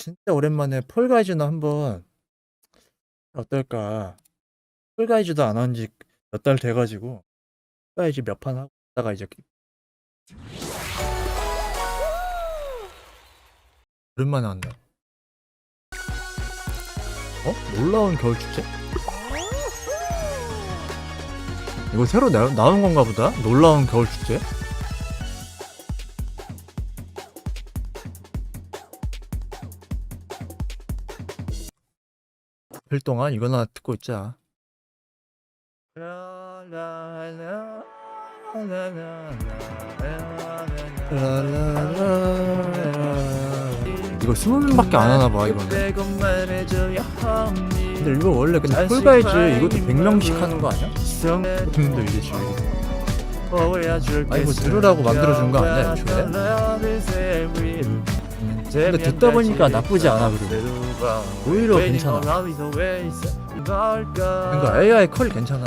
진짜 오랜만에 폴가이즈나 한번 어떨까? 폴가이즈도 안 한 지 몇 달 돼 가지고 폴가이즈 몇 판 하고 있다가 이제 오랜만에 왔네. 어? 놀라운 겨울 축제? 이거 새로 나, 나온 건가 보다. 놀라운 겨울 축제? 일 동안 이거나 듣고 있자. 이거 스무 명밖에 안 하나 봐 이거는. 근데 이거 원래 근데 폴가이즈 이것도 100명씩 하는 거 아니야? 근데 이게 지금 아 이거 들으라고 만들어준 거 아니야 애초에? 근데 듣다 보니까 나쁘지 않아 그리고 오히려 괜찮아. 그러니까 AI 컬 괜찮아.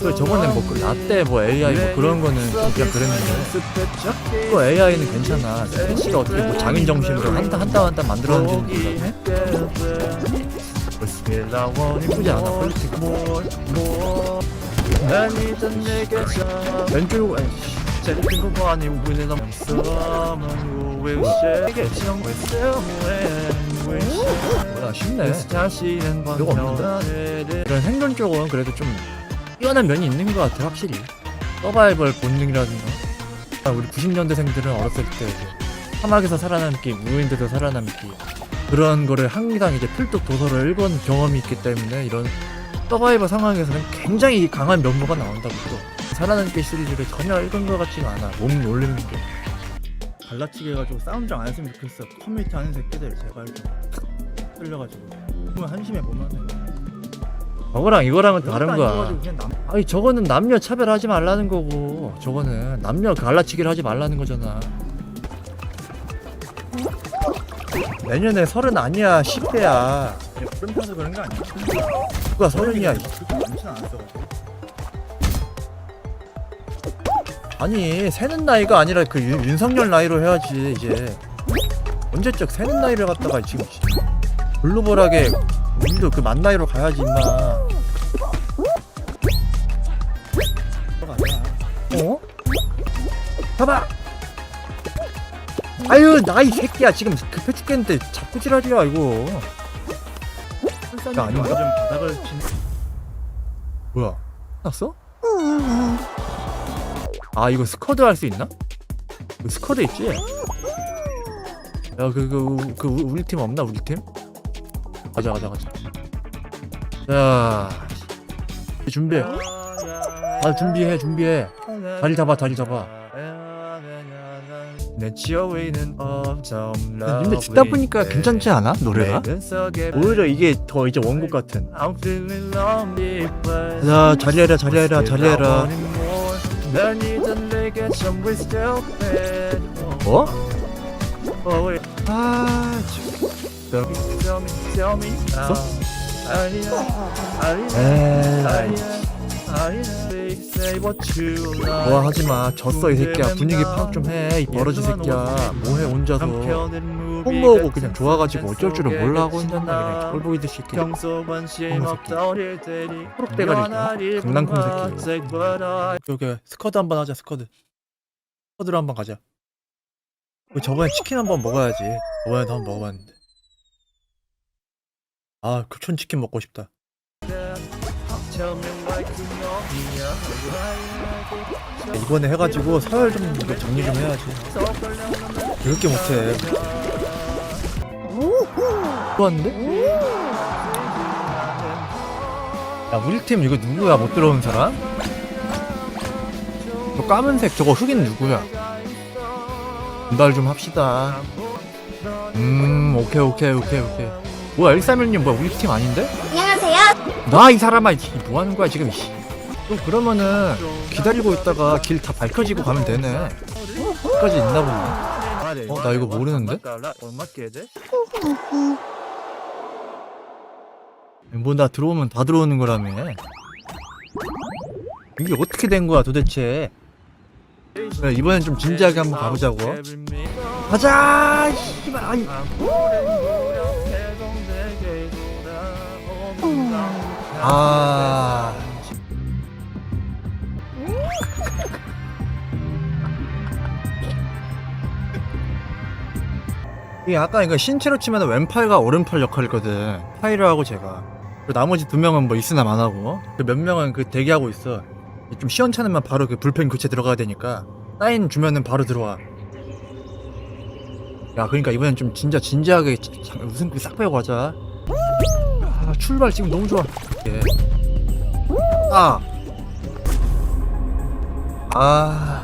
그 저번에 뭐그 라떼 뭐 AI 뭐 그런 거는 좀 그냥 그랬는데. 또 AI는 괜찮아. 진짜 어떻게 뭐 장인 정신으로 한땀 한땀 한땀 만들었는지 몰라 예쁘지 않아 퀄리티 왼쪽 아 뭐야 쉽네. 이거 없는데? 이런 생존 쪽은 그래도 좀 뛰어난 면이 있는 것 같아 확실히. 서바이벌 본능이라든가. 아, 우리 90년대생들은 어렸을 때 이제 사막에서 살아남기 무인도에서 살아남기 그런 거를 항상 이제 필독 도서를 읽은 경험이 있기 때문에 이런 서바이벌 상황에서는 굉장히 강한 면모가 나온다고 또. 살아남기 시리즈를 전혀 읽은 것 같지가 않아. 몸 놀리는 게 갈라치기 해가지고 싸움 좀안 했으면 좋겠어. 커뮤니티 하는 새끼들 제발 좀 끌려가지고. 보면 한심해 보면은. 저거랑 이거랑은 다른 거야. 아니 저거는 남녀 차별하지 말라는 거고. 저거는 남녀 갈라치기를 하지 말라는 거잖아. 내년에 서른 아니야. 10대야. 그런 타서 그런 거 아니야? 누가 서른이야? 그렇게 많진 않았어. 아니 세는 나이가 아니라 그 윤, 윤석열 나이로 해야지 이제 언제적 세는 나이를 갖다가 지금 글로벌하게 우리도 그 만 나이로 가야지 임마 어? 봐봐 아유 나 이 새끼야 지금 급해 죽겠는데 자꾸 지랄이야 이거 풀산이 아닌가? 완전 바닥을 친. 뭐야 났어? 아 이거 스쿼드 할 수 있나? 그 스쿼드 있지? 야그 그 그 우리 팀 없나 우리 팀? 가자 가자 가자 자 준비해 아 준비해 준비해 다리 잡아 다리 잡아 근데 듣다 보니까 괜찮지 않아 노래가? 오히려 이게 더 이제 원곡 같은 자 자리해라 자리해라 뭐? 아뭐 하지마. 졌어 이 새끼야. 분위기 파악 좀 해. 이 버러지 새끼야. 뭐해 혼자서 홍보하고 그냥 좋아가지고 어쩔 줄을 몰라 하고 혼자 그냥 꼴보기 듯이 새끼. 초록대가리 강낭콩 새끼 여기 스쿼드 한번 하자 스쿼드. 스쿼드로 한번 가자. 우리 저번에 치킨 한번 먹어야지. 저번에도 한번 먹어봤는데. 아 교촌 치킨 먹고 싶다. 이번에 해가지고 서열 좀 정리 좀 해야지. 이렇게 못해 좋았는데? 야 우리 팀 이거 누구야 못 들어온 사람? 저 까만색 저거 흑인 누구야? 분발 좀 합시다 음 오케이 오케이 오케이 오케이 뭐야 131님 뭐야 우리 팀 아닌데? 안녕하세요. 나 이 사람아 이 뭐 하는 거야 지금 이씨. 또 그러면은 기다리고 있다가 길 다 밝혀지고 가면 되네 끝까지 있나 보네 어, 나 이거 모르는데? 뭐나 뭐, 들어오면 다 들어오는 거라며. 이게 어떻게 된 거야 도대체? 그래, 이번엔 좀 진지하게 한번 가보자고. 가자 씨발. 아니. 아. 이게 약간 이거 신체로 치면 왼팔과 오른팔 역할이거든. 파이르하고 제가. 그리고 나머지 두 명은 뭐 있으나 마나고. 그 몇 명은 그 대기하고 있어. 좀 시원찮으면 바로 그 불펜 교체 들어가야 되니까. 사인 주면은 바로 들어와. 야, 그러니까 이번엔 좀 진짜 진지하게 자- 웃음기 싹 빼고 가자. 아, 출발 지금 너무 좋아. 예. 아. 아.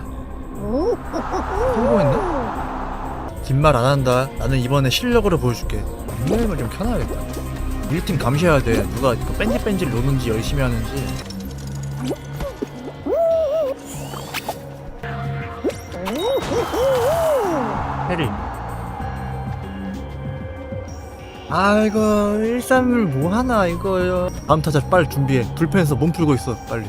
성공했네? 긴 말 안 한다. 나는 이번에 실력으로 보여줄게. 닉네임을 좀 켜놔야겠다. 1팀 감시해야 돼. 누가 그 뺀질뺀질 노는지 열심히 하는지. 해리. 아이고 131 뭐하나 이거요 다음 타자 빨리 준비해 불펜에서 몸 풀고 있어 빨리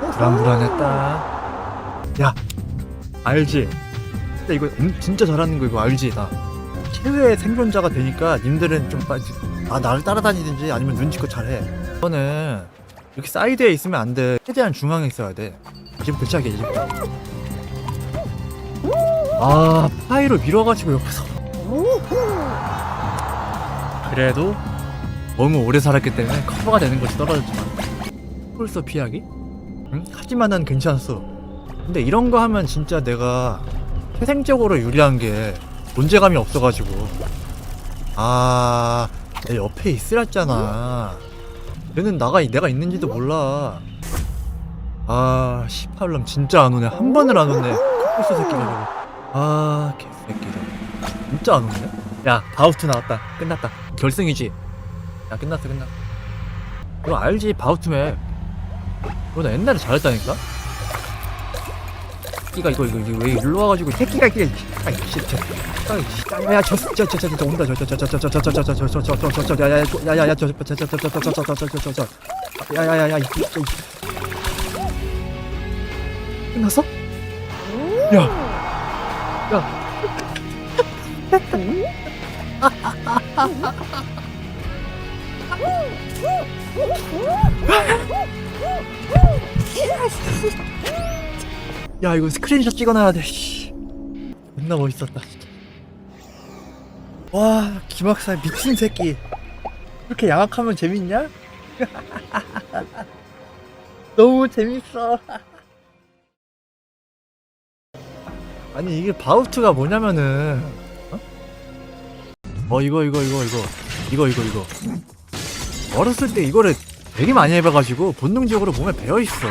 불안불안했다. 야 알지? 근데 이거 음, 진짜 잘하는 거 이거 알지 나? 최후의 생존자가 되니까 님들은 좀 빨리 아 나를 따라다니든지 아니면 눈치껏 잘해. 이거는 이렇게 사이드에 있으면 안 돼. 최대한 중앙에 있어야 돼. 이제부터 시작이야 이제부터 아 파이로 밀어가지고 옆에서. 그래도 너무 오래 살았기 때문에 커버가 되는 것이 떨어졌지만. 폴서 피하기? 응? 하지만은 괜찮았어. 근데 이런 거 하면 진짜 내가 태생적으로 유리한 게 존재감이 없어가지고. 아 내 옆에 있으랬잖아. 얘는 나가 내가 있는지도 몰라. 아 18럼 진짜 안 오네. 한 번을 안 오네. 새끼가 저거. 아 개새끼들. 진짜 안 오네? 야 바우트 나왔다. 끝났다. 결승이지? 야 끝났어 끝났어. 이거 알지? 바우트맵 나 옛날에 잘했다니까 새끼가 이거 이거 이거 왜 일로 와가지고 새끼가 이게 아이 진짜 야야 저저저저 온다 저 저 저 저 저 저 저 저 저 저저저저 야야야 야야야 저 저 저 저 저 저 저 저 저 저 야야야야 이 끝났어? 야 야. 야 이거 스크린샷 찍어놔야 돼. 씨. 존나 멋있었다. 진짜. 와 김학살 미친 새끼. 이렇게 양악하면 재밌냐? 너무 재밌어. 아니 이게 바우트가 뭐냐면은 어? 어 이거 이거 이거 이거 이거 이거 이거 어렸을 때 이거를 되게 많이 해봐가지고 본능적으로 몸에 배어 있어.